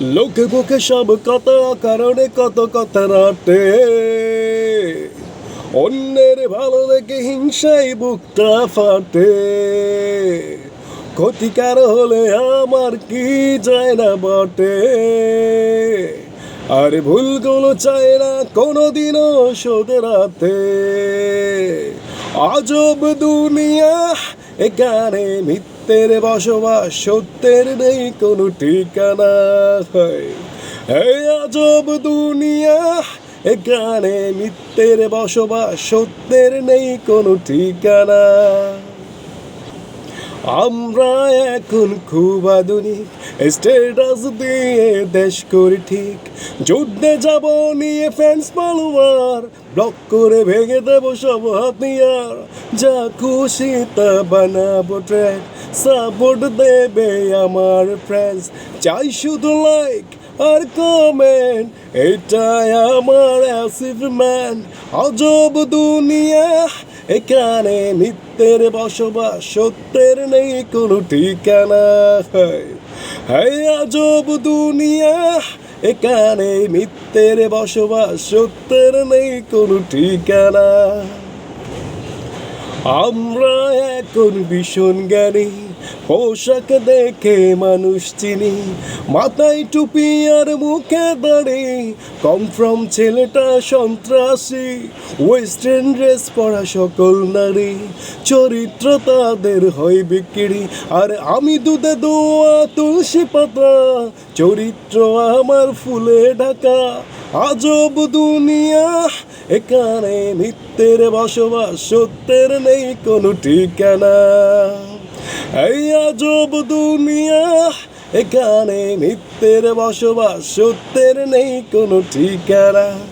লোকে মুখে সব কথা কারণে কত কথা রাটে অন্যের ভালো দেখে হিংসাই বুকটা ফাটে। ক্ষতিকার হলে আমার কি যায় না বটে। আর ভুলগুলো চায় না কোনোদিনও শোধরাতে আজব দুনিয়া এখানে মিথ্যের বসবাস, সত্যের নেই কোনো ঠিকানা। এই আজব দুনিয়া, এখানে মিথ্যের বসবাস, সত্যের নেই কোনো ঠিকানা। আমরা এখন খুব আধুনিক স্টেটাস দিয়ে দেশ করি ঠিক। যুদ্ধে যাব নিয়ে ফ্যান্স ফলোয়ার ব্লক করে ভেঙে দেব সব হাতিয়ার। যা খুশি তা বানাবো ট্র্যাক সাপোর্ট দেবে আমার ফ্রেন্ডস চাই শুধু লাইক আর কমেন্ট এটাই আমার অ্যাচিভমেন্ট অজব দুনিয়া, এখানে মিথ্যের বসবাস, সত্যের নেই কোনো ঠিকানা। হ্যাঁ আজব দুনিয়া, এখানে মিথ্যের বসবাস, সত্যের নেই কোনো ঠিকানা। আমরা এখন ভীষণ জ্ঞানী, পোশাক দেখে মানুষ চিনি, মাথায় টুপি আর মুখে দাড়ি কম ফ্রম ছেলেটা সন্ত্রাসী ওয়েস্টার্ন ড্রেস পরা সকল নারী, চরিত্র তাদের হয় বিক্রি, আর আমি দুধে দোয়া, তুলসী পাতা, চরিত্র আমার ফুলে ঢাকা আজব দুনিয়া, এখানে মিথ্যের বসবাস, সত্যের নেই কোনো ঠিকানা। এই আজব দুনিয়া, এখানে মিথ্যের বসবাস, সত্যের নেই কোনো ঠিকানা।